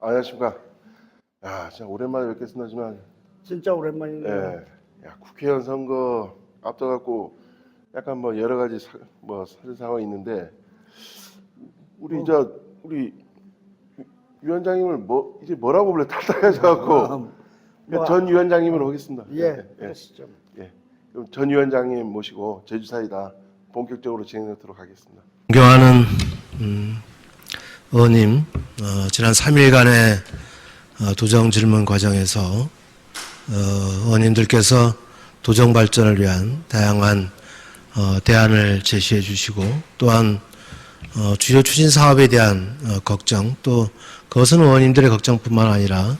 안녕하십니까. 야, 진짜 오랜만에 뵙겠습니다지만, 진짜 오랜만이네요. 예, 야, 국회의원 선거 앞둬갖고 약간 뭐 여러 가지 사, 뭐 사실 상황이 있는데, 우리 저 우리 위- 위원장님을 뭐 이제 뭐라고 불러 탈탈해져갖고 뭐, 전 위원장님으로 하겠습니다. 예, 예, 그러시죠. 예. 그럼 전 위원장님 모시고 제주사이다 본격적으로 진행하도록 하겠습니다. 존경하는 음, 의원님, 어, 지난 3일간의 어, 도정 질문 과정에서 어, 의원님들께서 도정 발전을 위한 다양한 어, 대안을 제시해 주시고 또한 어, 주요 추진 사업에 대한 어, 걱정 또 그것은 의원님들의 걱정뿐만 아니라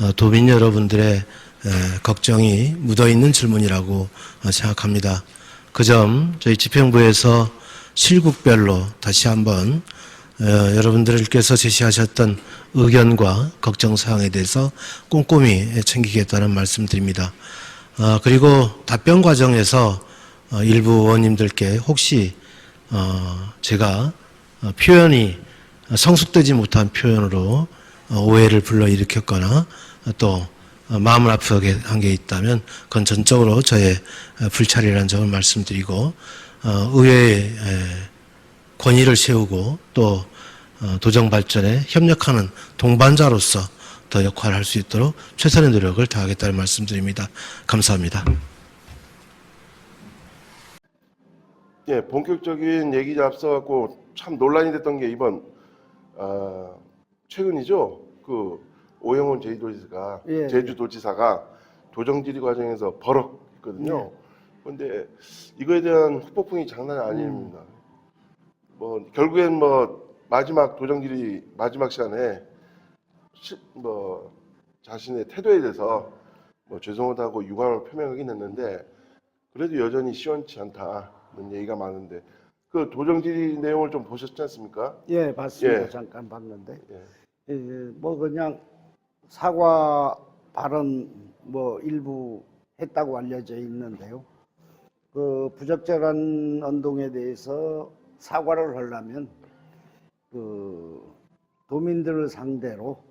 어, 도민 여러분들의 에, 걱정이 묻어 있는 질문이라고 어, 생각합니다. 그 점 저희 집행부에서 실국별로 다시 한번 어, 여러분들께서 제시하셨던 의견과 걱정 사항에 대해서 꼼꼼히 챙기겠다는 말씀드립니다. 어, 그리고 답변 과정에서 어, 일부 의원님들께 혹시 어, 제가 어, 표현이 성숙되지 못한 표현으로 어, 오해를 불러일으켰거나 어, 또 어, 마음을 아프게 한 게 있다면 그건 전적으로 저의 어, 불찰이라는 점을 말씀드리고 어, 의회의 에, 권위를 세우고 또 어, 도정 발전에 협력하는 동반자로서 더 역할을 할 수 있도록 최선의 노력을 다하겠다는 말씀드립니다. 감사합니다. 예, 본격적인 얘기 앞서 갖고 참 논란이 됐던 게 이번 아, 최근이죠. 그 오영훈 제주도지사가 예, 제주도지사가 도정질의 과정에서 버럭했거든요. 그런데 이거에 대한 후폭풍이 장난이 아닙니다. 뭐 결국엔 뭐 마지막 도정질의 마지막 시간에 시- 뭐 자신의 태도에 대해서 뭐 죄송하다고 유감을 표명하긴 했는데 그래도 여전히 시원치 않다는 얘기가 많은데 그 도정질의 내용을 좀 보셨지 않습니까? 예, 봤습니다. 예. 잠깐 봤는데. 예. 예, 뭐 그냥 사과 발언 뭐 일부 했다고 알려져 있는데요. 그 부적절한 언동에 대해서 사과를 하려면 그 도민들을 상대로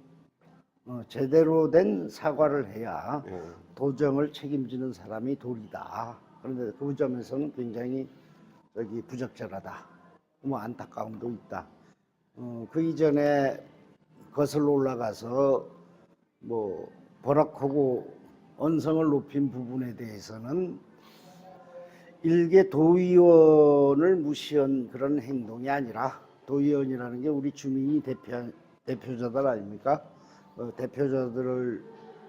어, 제대로 된 사과를 해야 예. 도정을 책임지는 사람이 도리다. 그런데 그 점에서는 굉장히 저기 부적절하다. 뭐 안타까움도 있다. 어, 그 이전에 거슬러 올라가서 뭐 버럭하고 언성을 높인 부분에 대해서는 일개 도의원을 무시한 그런 행동이 아니라 도의원이라는 게 우리 주민이 대표 대표자들 아닙니까? 어, 대표자들을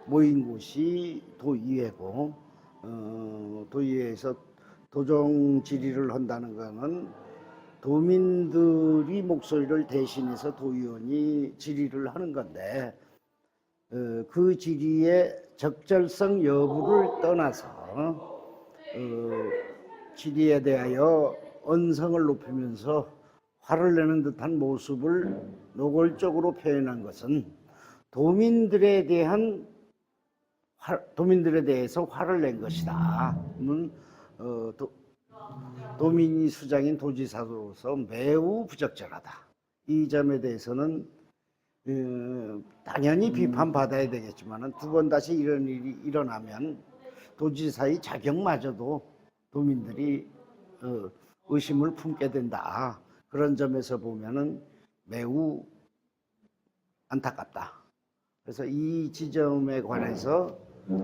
모인 곳이 도의회고 어, 도의회에서 도정 질의를 한다는 것은 도민들이 목소리를 대신해서 도의원이 질의를 하는 건데 어, 그 질의의 적절성 여부를 떠나서 어, 질의에 대하여 언성을 높이면서 화를 내는 듯한 모습을 노골적으로 표현한 것은 도민들에 대한 화, 도민들에 대해서 화를 낸 것이다. 음, 어, 도, 도민이 수장인 도지사로서 매우 부적절하다. 이 점에 대해서는 어, 당연히 비판받아야 되겠지만 두 번 다시 이런 일이 일어나면 도지사의 자격마저도 도민들이 어, 의심을 품게 된다. 그런 점에서 보면은 매우 안타깝다. 그래서 이 지점에 관해서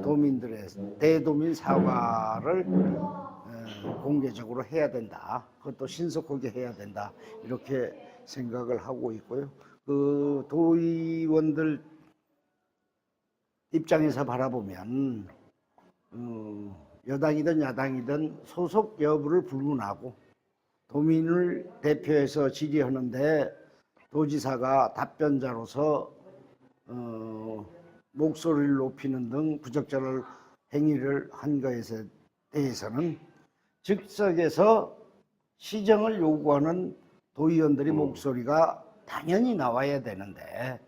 도민들의 대도민 사과를 어, 공개적으로 해야 된다. 그것도 신속하게 해야 된다. 이렇게 생각을 하고 있고요. 그 도의원들 입장에서 바라보면 어, 여당이든 야당이든 소속 여부를 불문하고 도민을 대표해서 질의하는데 도지사가 답변자로서 어, 목소리를 높이는 등 부적절한 행위를 한 것에 대해서는 즉석에서 시정을 요구하는 도의원들의 목소리가 당연히 나와야 되는데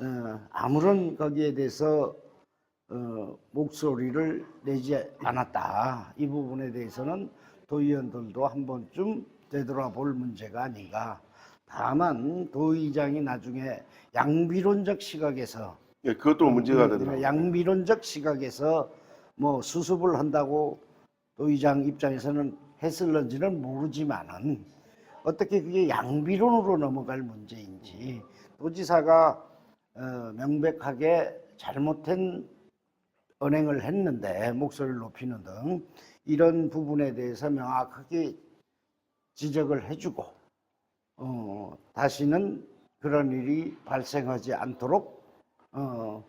어, 아무런 거기에 대해서 어, 목소리를 내지 않았다. 이 부분에 대해서는 도의원들도 한 번쯤 되돌아볼 문제가 아닌가. 다만 도의장이 나중에 양비론적 시각에서 예, 그것도 문제가 되더라고요. 양비론적 시각에서 뭐 수습을 한다고 도의장 입장에서는 했을런지는 모르지만은 어떻게 그게 양비론으로 넘어갈 문제인지 도지사가 어, 명백하게 잘못된 언행을 했는데 목소리를 높이는 등 이런 부분에 대해서 명확하게 지적을 해주고 어, 다시는 그런 일이 발생하지 않도록 어,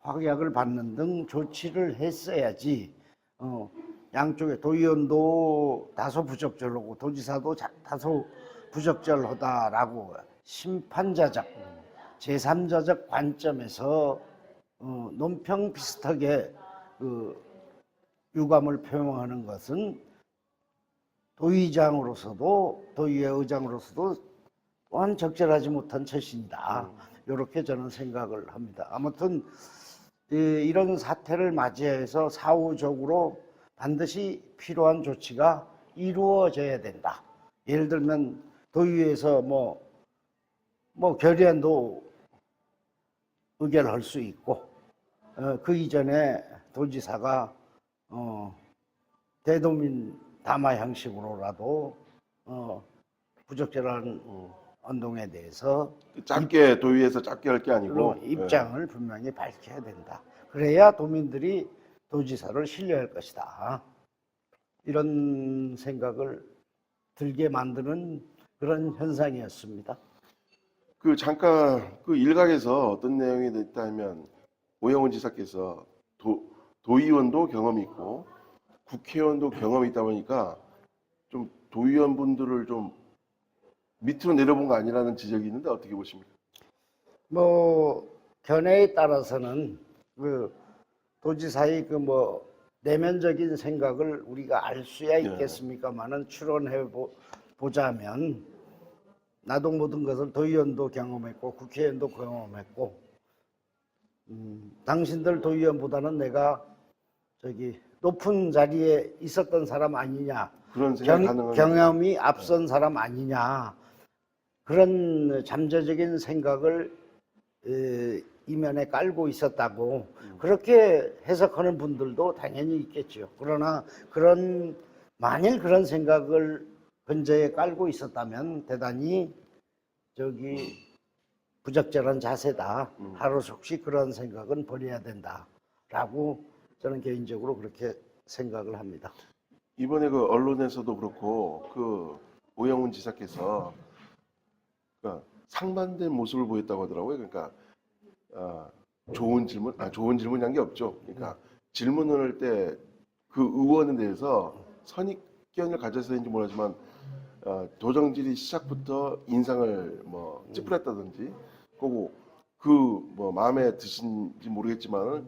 확약을 받는 등 조치를 했어야지 어, 양쪽에 도의원도 다소 부적절하고 도지사도 자- 다소 부적절하다라고 심판자적 제3자적 관점에서 어, 논평 비슷하게 그 유감을 표명하는 것은 도의장으로서도 도의회 의장으로서도 또한 적절하지 못한 처신이다. 이렇게 저는 생각을 합니다. 아무튼 이- 이런 사태를 맞이해서 사후적으로 반드시 필요한 조치가 이루어져야 된다. 예를 들면 도의회에서 뭐, 뭐 결의안도 의결할 수 있고 어, 그 이전에 도지사가 어, 대도민 담화 형식으로라도 어, 부적절한 언동에 대해서 짧게 도의에서 짧게 할 게 아니고 물론 입장을 분명히 밝혀야 된다. 그래야 도민들이 도지사를 신뢰할 것이다. 이런 생각을 들게 만드는 그런 현상이었습니다. 그 잠깐 그 일각에서 어떤 내용이 있다면 오영훈 지사께서 도, 도의원도 경험이 있고 국회의원도 경험이 있다 보니까 좀 도의원 분들을 좀 밑으로 내려본 거 아니라는 지적이 있는데 어떻게 보십니까? 뭐 견해에 따라서는 그 도지사의 그 뭐 내면적인 생각을 우리가 알 수야 있겠습니까만은 추론해 보, 보자면 나도 모든 것을 도의원도 경험했고 국회의원도 경험했고 음, 당신들 도의원보다는 내가 저기 높은 자리에 있었던 사람 아니냐. 그런 생각 가능한 경험이 앞선 사람 아니냐. 그런 잠재적인 생각을 에, 이면에 깔고 있었다고 그렇게 해석하는 분들도 당연히 있겠죠. 그러나 그런 만일 그런 생각을 근저에 깔고 있었다면 대단히 저기 부적절한 자세다. 하루 속시 그런 생각은 버려야 된다라고 저는 개인적으로 그렇게 생각을 합니다. 이번에 그 언론에서도 그렇고 그 오영훈 지사께서 그러니까 상반된 모습을 보였다고 하더라고요. 그러니까 아, 좋은 질문, 아 좋은 질문이란 게 없죠. 그러니까 질문을 할 때 그 의원에 대해서 선입견을 가져서인지 모르지만 어, 도정질이 시작부터 인상을 뭐 찌푸렸다든지 그리고 그 뭐 마음에 드신지 모르겠지만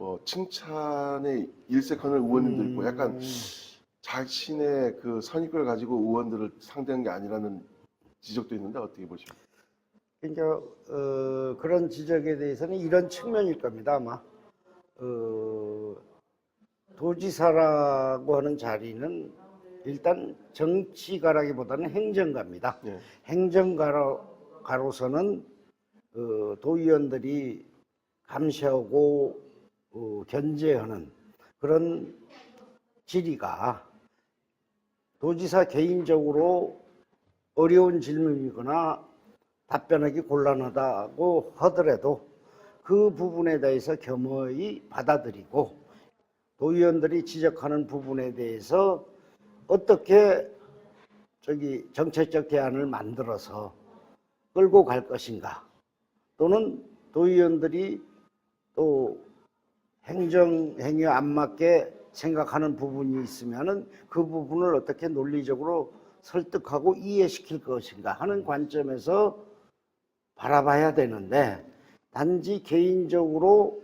뭐 칭찬에 일색하는 의원님도 있고 약간 자신의 그 선입견을 가지고 의원들을 상대한 게 아니라는 지적도 있는데 어떻게 보십니까? 그러니까 어, 그런 지적에 대해서는 이런 측면일 겁니다 아마 어, 도지사라고 하는 자리는 일단 정치가라기보다는 행정가입니다. 예. 행정가로서는 어, 도의원들이 감시하고 어, 견제하는 그런 질의가 도지사 개인적으로 어려운 질문이거나 답변하기 곤란하다고 하더라도 그 부분에 대해서 겸허히 받아들이고 도의원들이 지적하는 부분에 대해서 어떻게 저기 정책적 대안을 만들어서 끌고 갈 것인가 또는 도의원들이 또 행정 행위에 안 맞게 생각하는 부분이 있으면은 그 부분을 어떻게 논리적으로 설득하고 이해시킬 것인가 하는 관점에서 바라봐야 되는데 단지 개인적으로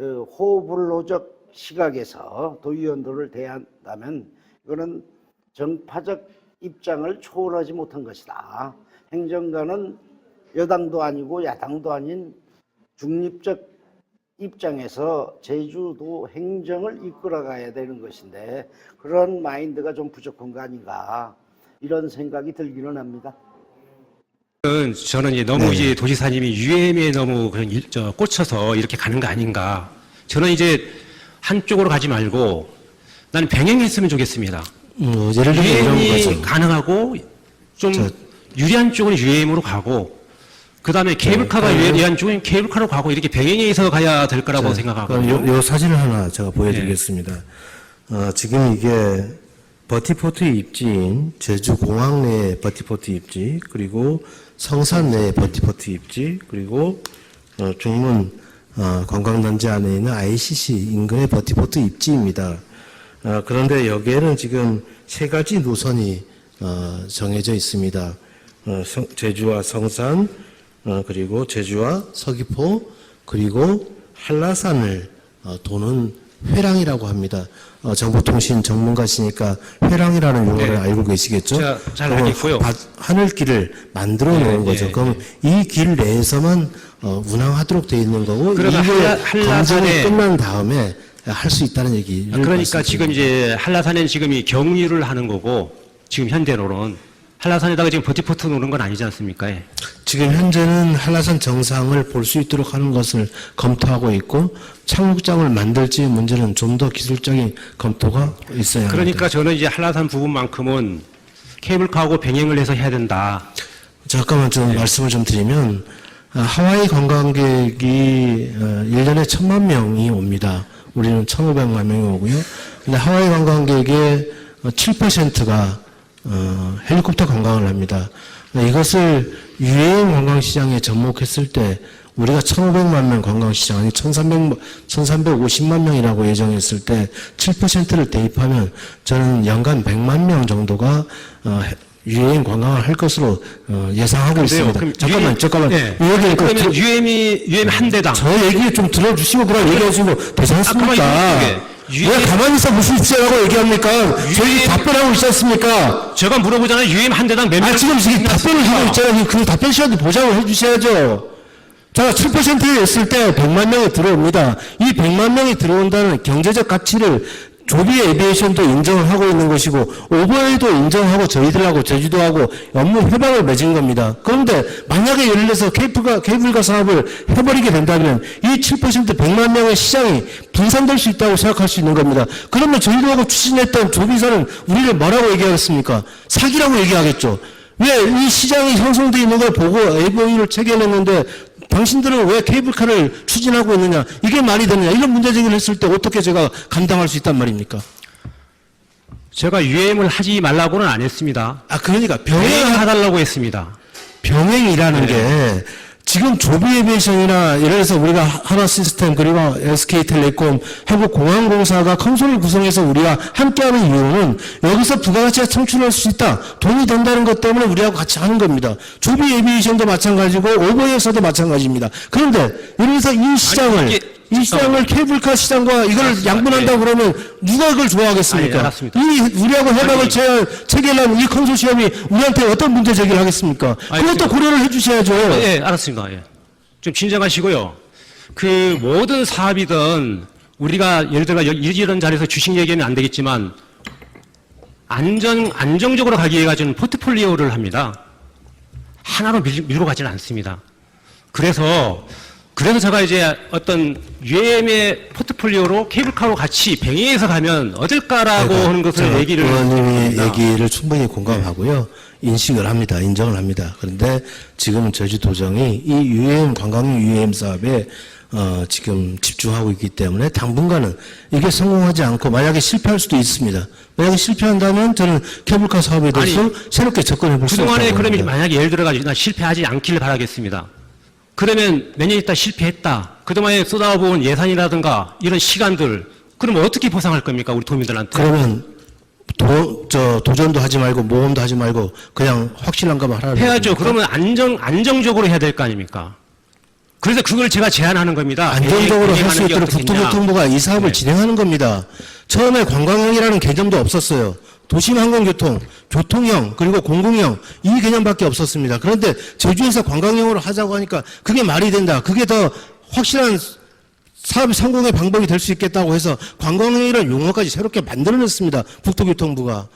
어, 호불호적 시각에서 도의원들을 대한다면 이거는 정파적 입장을 초월하지 못한 것이다. 행정가는 여당도 아니고 야당도 아닌 중립적 입장에서 제주도 행정을 이끌어가야 되는 것인데 그런 마인드가 좀 부족한 거 아닌가 이런 생각이 들기는 합니다. 은 저는 이제 너무 네. 이제 도지사님이 UM에 너무 그냥 일- 저 꽂혀서 이렇게 가는 거 아닌가. 저는 이제 한쪽으로 가지 말고 나는 병행했으면 좋겠습니다. 뭐 예를 들면 이런 거죠. 가능하고 좀 저- 유리한 쪽은 UM으로 가고 그 다음에 케이블카가 네, 유리한 쪽은 케이블카로 가고 이렇게 병행해서 가야 될 거라고 그럼 생각하거든요. 요, 요 사진을 하나 제가 보여드리겠습니다. 어, 지금 이게 버티포트 입지인 제주 공항 내의 버티포트 입지, 그리고 성산 내의 버티포트 입지, 그리고 어, 중문 어, 관광단지 안에 있는 ICC 인근의 버티포트 입지입니다. 어, 그런데 여기에는 지금 세 가지 노선이 어, 정해져 있습니다. 어, 성- 제주와 성산, 어, 그리고 제주와 서귀포, 그리고 한라산을 어, 도는 회랑이라고 합니다. 어, 정보통신 전문가시니까 회랑이라는 용어를 네. 알고 계시겠죠? 잘 알겠고요. 바- 하늘길을 만들어 놓은 네, 거죠. 네, 그럼 이길 내에서만 어, 운항하도록 되어 있는 거고 이게 검증이 끝난 다음에 할 수 있다는 얘기를 그러니까 말씀드립니다. 지금 이제 한라산엔 지금 이 경유를 하는 거고 지금 현대로는 한라산에다가 지금 버티포트 놓는 건 아니지 않습니까? 예. 지금 현재는 한라산 정상을 볼 수 있도록 하는 것을 검토하고 있고 착륙장을 만들지 문제는 좀 더 기술적인 검토가 있어야 합니다. 그러니까 저는 이제 한라산 부분만큼은 케이블카하고 병행을 해서 해야 된다. 잠깐만 좀 말씀을 좀 드리면 아, 하와이 관광객이 어, 1년에 천만 명이 옵니다. 우리는 1,500만 명이 오고요. 근데 하와이 관광객의 7%가 어, 헬리콥터 관광을 합니다. 이것을 유해인 관광시장에 접목했을 때 우리가 1,500만 명 관광시장, 아니 1,300, 1,350만 명이라고 예정했을 때 7%를 대입하면 저는 연간 100만 명 정도가 어, 유해인 관광을 할 것으로 어, 예상하고 있습니다. 그럼 잠깐만, UM 잠깐만. 네. 이 얘기 그 그러면 들- UM이 UM 한 대당 저 얘기 좀 들어주시고 그냥 얘기하시고 되지 않습니까? 아. 왜 가만히 있어 보십시오라고 얘기합니까? 저희 답변하고 있지 않습니까? 제가 물어보잖아요. UM 한 대당 몇 명? 아, 지금 지금 답변을 하고 있잖아요. 그 답변 시간도 보장을 해주셔야죠. 자, 7% 했을 때 100만 명이 들어옵니다. 이 100만 명이 들어온다는 경제적 가치를 조비 에비에이션도 인정을 하고 있는 것이고 오버에도 인정하고 저희들하고 제주도하고 업무 협약을 맺은 겁니다. 그런데 만약에 예를 들어서 케이블카, 케이블카 사업을 해버리게 된다면 이 7% 100만 명의 시장이 분산될 수 있다고 생각할 수 있는 겁니다. 그러면 저희들하고 추진했던 조비사는 우리를 뭐라고 얘기하겠습니까? 사기라고 얘기하겠죠. 왜 이 시장이 형성되어 있는 걸 보고 AV를 체결했는데 당신들은 왜 케이블카를 추진하고 있느냐 이게 말이 되느냐 이런 문제 제기를 했을 때 어떻게 제가 감당할 수 있단 말입니까? 제가 UM을 하지 말라고는 안 했습니다. 아 그러니까 병행을 병행 해달라고 했습니다. 병행이라는 게 지금 조비 에비에이션이나 예를 들어서 우리가 하나 시스템 그리고 SK텔레콤 한국공항공사가 컨소를 구성해서 우리가 함께하는 이유는 여기서 부가가치가 창출할 수 있다. 돈이 된다는 것 때문에 우리하고 같이 하는 겁니다. 조비 에비에이션도 마찬가지고 오버에서도 마찬가지입니다. 그런데 예를 들어서 이 시장을 이게- 이 시장을 케이블카 시장과 이걸 알았습니다. 양분한다 예. 그러면 누가 그걸 좋아하겠습니까? 아니, 알았습니다. 이 우리하고 협약을. 체- 체결한 이 컨소시엄이 우리한테 어떤 문제 제기를 하겠습니까? 아니, 그것도 지금- 고려를 해주셔야죠. 예, 알았습니다. 예. 좀 진정하시고요. 그 모든 사업이든 우리가 예를 들어 이런 자리에서 주식 얘기는 안 되겠지만 안정 안정적으로 가기 위해 가지는 포트폴리오를 합니다. 하나로 밀, 밀고 가지는 않습니다. 그래서 그래서 제가 이제 어떤 UM의 포트폴리오로 케이블카로 같이 병행해서 가면 어떨까라고 하는 것을 제가 얘기를 의원님의. 얘기를 충분히 공감하고요. 인식을 합니다. 인정을 합니다. 그런데 지금 제주도정이 이 UM 관광 UM 사업에 어, 지금 집중하고 있기 때문에 당분간은 이게 성공하지 않고 만약에 실패할 수도 있습니다. 만약에 실패한다면 저는 케이블카 사업에 대해서 새롭게 접근해 볼 수 있다고 그동안에 그러면. 만약에 예를 들어가지고 나 실패하지 않기를 바라겠습니다. 그러면 몇 년 있다 실패했다. 그동안에 쏟아부은 예산이라든가 이런 시간들 그러면 어떻게 보상할 겁니까 우리 도민들한테? 그러면 도, 저, 도전도 하지 말고 모험도 하지 말고 그냥 확실한 것만 하라. 해야죠. 그러면 안정 안정적으로 해야 될 거 아닙니까? 그래서 그걸 제가 제안하는 겁니다. 안정적으로 할 수 있도록. 국토교통부가 이 사업을 네. 진행하는 겁니다. 처음에 관광형이라는 개념도 없었어요. 도심항공교통, 교통형, 그리고 공공형 이 개념밖에 없었습니다. 그런데 제주에서 관광형으로 하자고 하니까 그게 말이 된다. 그게 더 확실한 사업 성공의 방법이 될 수 있겠다고 해서 관광형이라는 용어까지 새롭게 만들어냈습니다. 국토교통부가.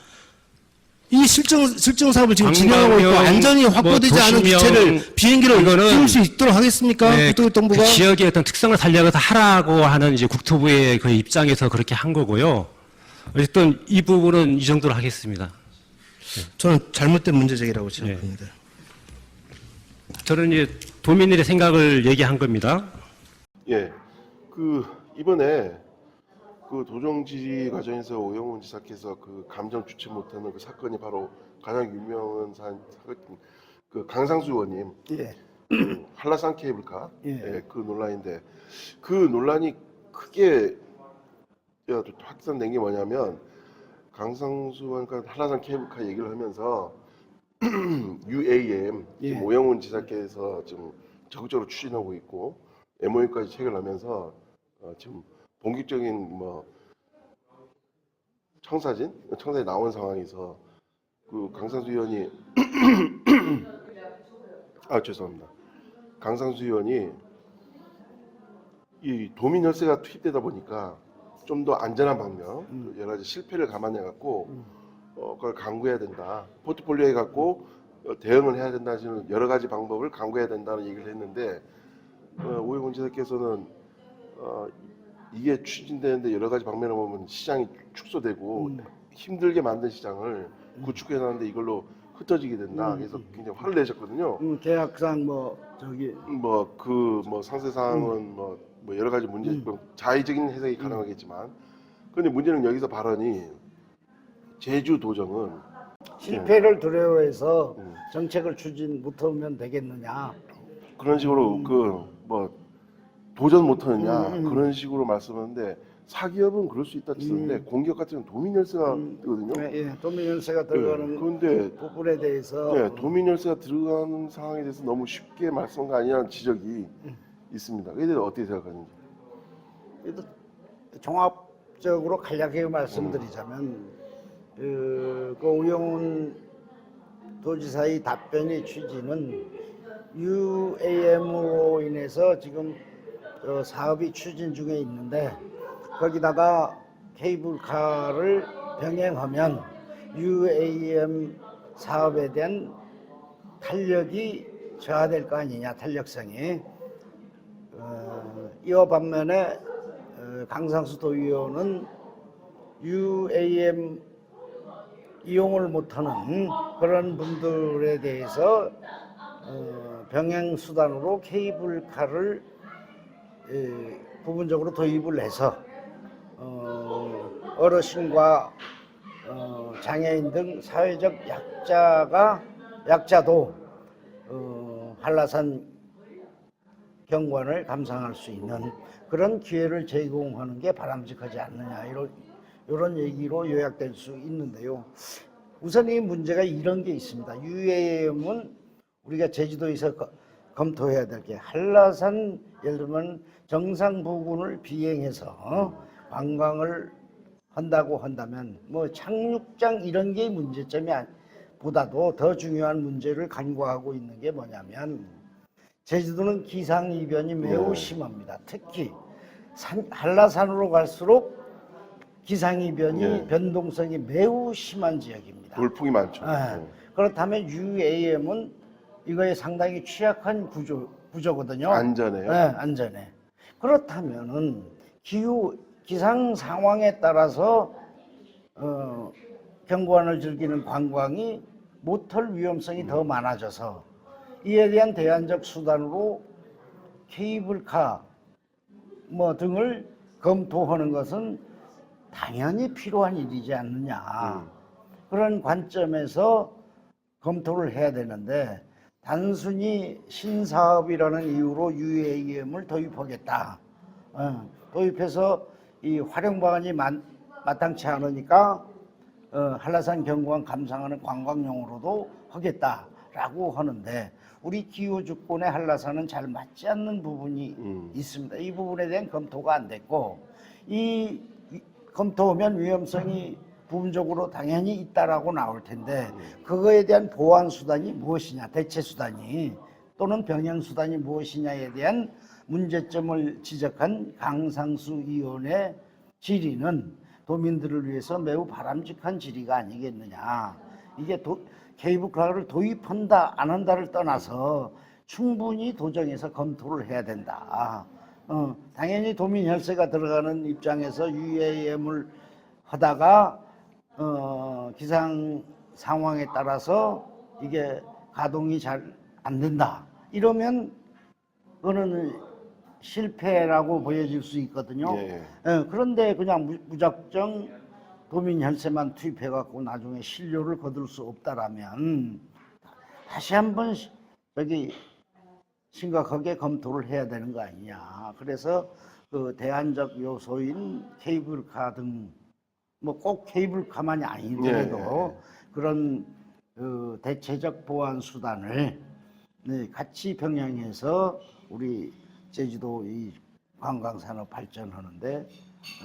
이 실증 실증 사업을 지금 진행하고 있고 안전이 확보되지 뭐 않은 기체를 비행기로 이거는 띄울 수 있도록 하겠습니까? 네, 국토교통부가 그 지역의 어떤 특성을 살려서 하라고 하는 이제 국토부의 그 입장에서 그렇게 한 거고요. 어쨌든 이 부분은 이 정도로 하겠습니다. 저는 잘못된 문제 제기라고 네. 생각합니다. 저는 이제 도민들의 생각을 얘기한 겁니다. 예, 그 이번에 그 도정지리 과정에서 오영훈 지사께서 그 감정 주체 못하는 그 사건이 바로 가장 유명한 사, 사건, 그 강상수 의원님 예. 그 한라산 케이블카 예. 예, 그 논란인데 그 논란이 크게 확산된 게 뭐냐면 강상수 의원과 한라산 케이블카 얘기를 하면서 UAM 예. 오영훈 지사께서 지금 적극적으로 추진하고 있고 MOU까지 체결하면서 어, 지금 본격적인 뭐 청사진 청사에 나온 상황에서 그 강상수 의원이 아 죄송합니다. 강상수 의원이 이 도민 열세가 투입되다 보니까 좀 더 안전한 방면 음. 여러 가지 실패를 감안해 갖고 어, 그걸 강구해야 된다. 포트폴리오에 갖고 어, 대응을 해야 된다는 여러 가지 방법을 강구해야 된다는 얘기를 했는데 어, 오해훈 지사께서는 어, 이게 추진되는데 여러 가지 방면을 보면 시장이 축소되고 음. 힘들게 만든 시장을 구축해 놨는데 이걸로 흩어지게 된다. 음. 그래서 굉장히 화를 내셨거든요. 음, 계약상 뭐 저기 뭐 그 뭐 상세 사항은 음. 뭐, 뭐 여러 가지 문제 뭐 자의적인 해석이 가능하겠지만 그런데 문제는 여기서 발언이 제주 도정은 실패를 두려워해서 음. 정책을 추진 못하면 되겠느냐. 그런 식으로 그뭐 도전 못하느냐 음, 음. 그런 식으로 말씀하는데 사기업은 그럴 수 있다 치는데 공기업 같은 경우는 도민 열세가 음. 뜨거든요. 예, 예, 도민연세가 네, 들어가는 그런데 부분에 대해서 네, 도민 열세가 들어가는 상황에 대해서 너무 쉽게 말씀한 거 아니냐는 지적이 있습니다. 대해서 어떻게 생각하는지. 종합적으로 간략하게 말씀드리자면 그, 그 우영훈 도지사의 답변의 취지는 UAM으로 인해서 지금 어, 사업이 추진 중에 있는데 거기다가 케이블카를 병행하면 UAM 사업에 대한 탄력이 저하될 거 아니냐 탄력성이 어, 이와 반면에 어, 강상수 도의원은 UAM 이용을 못하는 그런 분들에 대해서 어, 병행 수단으로 케이블카를 에, 부분적으로 도입을 해서 어, 어르신과 어, 장애인 등 사회적 약자가 약자도 어, 한라산 경관을 감상할 수 있는 그런 기회를 제공하는 게 바람직하지 않느냐 이런 이런 얘기로 요약될 수 있는데요. 우선 이 문제가 이런 게 있습니다. UAM은 우리가 제주도에서 거- 검토해야 될 게 한라산 예를 들면 정상 부근을 비행해서 어, 관광을 한다고 한다면 뭐 착륙장 이런 게 문제점이 아니, 보다도 더 중요한 문제를 간과하고 있는 게 뭐냐면 제주도는 기상 이변이 매우 네. 심합니다. 특히 산, 한라산으로 갈수록 기상 이변이 네. 변동성이 매우 심한 지역입니다. 돌풍이 많죠. 예. 네. 그렇다면 UAM은 이거에 상당히 취약한 구조 구조거든요. 안전해요. 네, 안전해. 그렇다면은 기후 기상 상황에 따라서 어, 경관을 즐기는 관광이 못할 위험성이 더 많아져서 이에 대한 대안적 수단으로 케이블카 뭐 등을 검토하는 것은 당연히 필요한 일이지 않느냐. 음. 그런 관점에서 검토를 해야 되는데 단순히 신사업이라는 이유로 UAM을 도입하겠다. 어, 도입해서 이 활용 방안이 만- 마땅치 않으니까 어, 한라산 경관 감상하는 관광용으로도 하겠다라고 하는데 우리 기후 주권에 한라산은 잘 맞지 않는 부분이 음. 있습니다. 이 부분에 대한 검토가 안 됐고 이, 이 검토하면 위험성이 부분적으로 당연히 있다라고 나올 텐데 그거에 대한 보완 수단이 무엇이냐, 대체 수단이 또는 병행 수단이 무엇이냐에 대한 문제점을 지적한 강상수 의원의 질의는 도민들을 위해서 매우 바람직한 질의가 아니겠느냐 이게 도, 케이블 카를 도입한다 안 한다를 떠나서 충분히 도정에서 검토를 해야 된다. 어, 당연히 도민 혈세가 들어가는 입장에서 UAM을 하다가 어, 기상 상황에 따라서 이게 가동이 잘 안 된다. 이러면 그거는 실패라고 보여질 수 있거든요. 예, 예. 예, 그런데 그냥 무- 무작정 도민 혈세만 투입해 갖고 나중에 신료를 거둘 수 없다라면 다시 한번 시- 저기 심각하게 검토를 해야 되는 거 아니냐. 그래서 그 대안적 요소인 케이블카 등 뭐 꼭 케이블카만이 아니더라도 예, 예, 그런 그 대체적 보안 수단을 네, 같이 병행해서 우리 제주도 이 관광 산업 발전하는데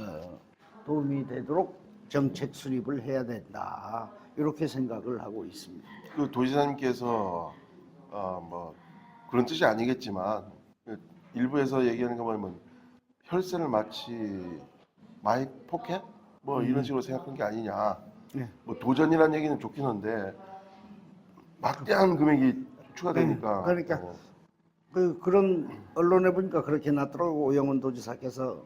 어, 도움이 되도록 정책 수립을 해야 된다 이렇게 생각을 하고 있습니다. 그 도지사님께서 어, 뭐 그런 뜻이 아니겠지만 그 일부에서 얘기하는 거 보면 혈세를 마치 마이 포켓 뭐 이런 식으로 생각한 게 아니냐. 네. 뭐 도전이라는 얘기는 좋긴 한데 막대한 금액이 추가되니까. 음, 그러니까 어, 그 그런 언론에 보니까 그렇게 났더라고 오영훈 도지사께서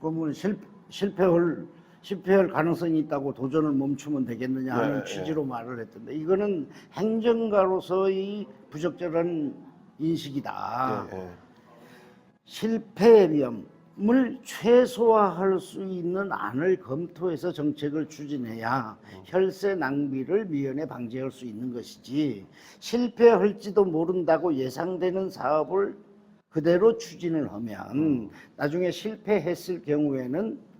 그러면 실, 실패할 실패할 가능성이 있다고 도전을 멈추면 되겠느냐 하는 예, 취지로 말을 했던데 이거는 행정가로서의 부적절한 인식이다. 예, 예. 실패 위험을 최소화할 수 있는 안을 검토해서 정책을 추진해야 혈세 낭비를 미연에 방지할 수 있는 것이지 실패할지도 모른다고 예상되는 사업을 그대로 추진을 하면 나중에 실패했을 경우에는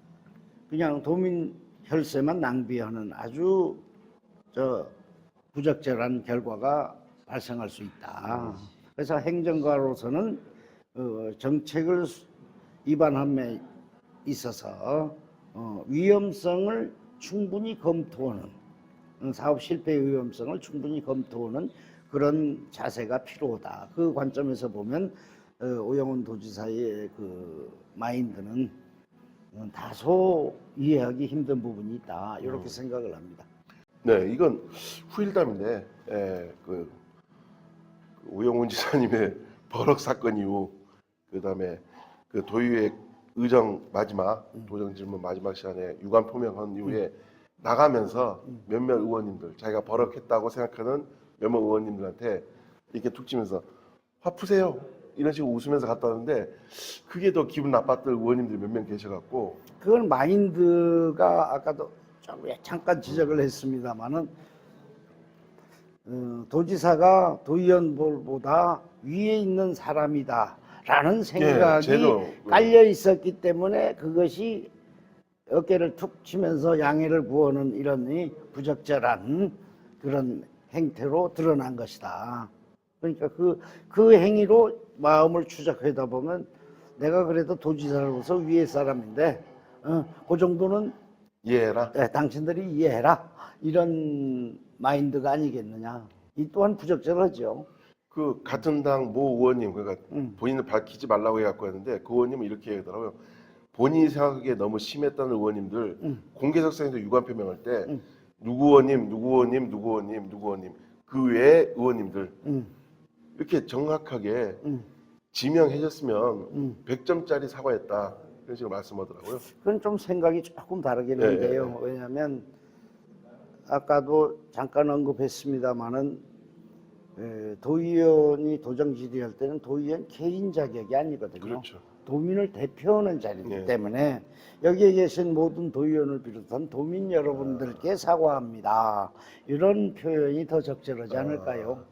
그냥 도민 혈세만 낭비하는 아주 저 부적절한 결과가 발생할 수 있다. 그래서 행정가로서는 어, 정책을 수- 위반함에 있어서 어, 위험성을 충분히 검토하는 어, 사업 실패 위험성을 충분히 검토하는 그런 자세가 필요하다. 그 관점에서 보면 어, 오영훈 도지사의 그 마인드는 어, 다소 이해하기 힘든 부분이 있다. 이렇게 생각을 합니다. 네, 이건 후일담인데, 예, 그, 그 우영훈 지사님의 버럭 사건 이후, 그 다음에 그 도의회 의정 마지막, 도정 질문 마지막 시간에 유감 표명한 이후에 나가면서 몇몇 의원님들, 자기가 버럭했다고 생각하는 몇몇 의원님들한테 이렇게 툭 치면서 화 푸세요. 이런 식으로 웃으면서 갔다 왔는데, 그게 더 기분 나빴던 의원님들이 몇 명 계셔갖고, 그건 마인드가 아까도 좀 잠깐 지적을 했습니다만은 어, 도지사가 도의원보다 위에 있는 사람이다라는 생각이 제도. 깔려 있었기 때문에 그것이 어깨를 툭 치면서 양해를 구하는 이런 이 부적절한 그런 행태로 드러난 것이다. 그러니까 그, 그 행위로 마음을 추적하다 보면 내가 그래도 도지사로서 위에 사람인데 어, 그 정도는 이해해라. 예, 당신들이 이해해라 이런 마인드가 아니겠느냐. 이 또한 부적절하죠. 그 같은 당 모 의원님 그러니까 음. 본인을 밝히지 말라고 해갖고 했는데 그 의원님은 이렇게 얘기하더라고요. 본인이 생각하기에 너무 심했다는 의원님들 음. 공개석상에서 유감 표명할 때 누구 의원님, 누구 의원님, 누구 의원님, 누구 의원님 그 외의 의원님들 음, 이렇게 정확하게 음, 지명해줬으면 음. 100점짜리 사과했다 이런 식으로 말씀하더라고요. 그건 좀 생각이 조금 다르긴 예, 한데요. 왜냐하면 아까도 잠깐 언급했습니다마는 에, 도의원이 도정 질의할 때는 도의원 개인 자격이 아니거든요. 그렇죠. 도민을 대표하는 자리이기 예. 때문에 여기에 계신 모든 도의원을 비롯한 도민 여러분들께 사과합니다. 이런 표현이 더 적절하지 않을까요?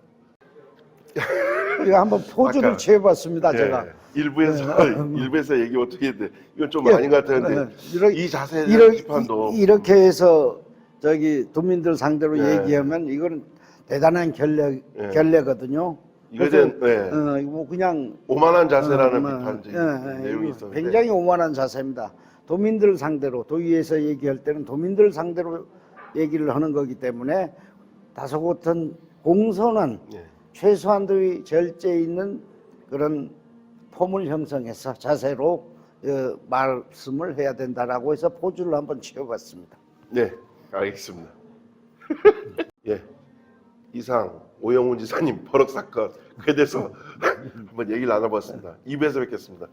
이거 한번 포즈를 아까- 취해봤습니다, 예, 제가. 일부에서 일부에서 얘기 어떻게 했는데 이건 좀 예. 아닌 것 네. 이런- 이 자세에 대한 이렇게, 비판도 이렇게 해서 저기 도민들 상대로 예. 얘기하면 이건 대단한 결례, 예. 결례거든요. 이거에 대한 예, 어, 뭐 그냥 오만한 자세라는 어, 뭐, 비판적인 예, 예, 내용이 있었는데 굉장히 오만한 자세입니다. 도민들 상대로 도의에서 얘기할 때는 도민들 상대로 얘기를 하는 거기 때문에 다소곳한 공손한 예. 최소한도의 절제 있는 그런 폼을 형성해서 자세로 어, 말씀을 해야 된다라고 해서 포즈를 한번 취해봤습니다. 네, 알겠습니다. 예. 이상 오영훈 지사님 버럭 사건 그에 대해서 한번 얘기를 나눠봤습니다. 2부에서 뵙겠습니다.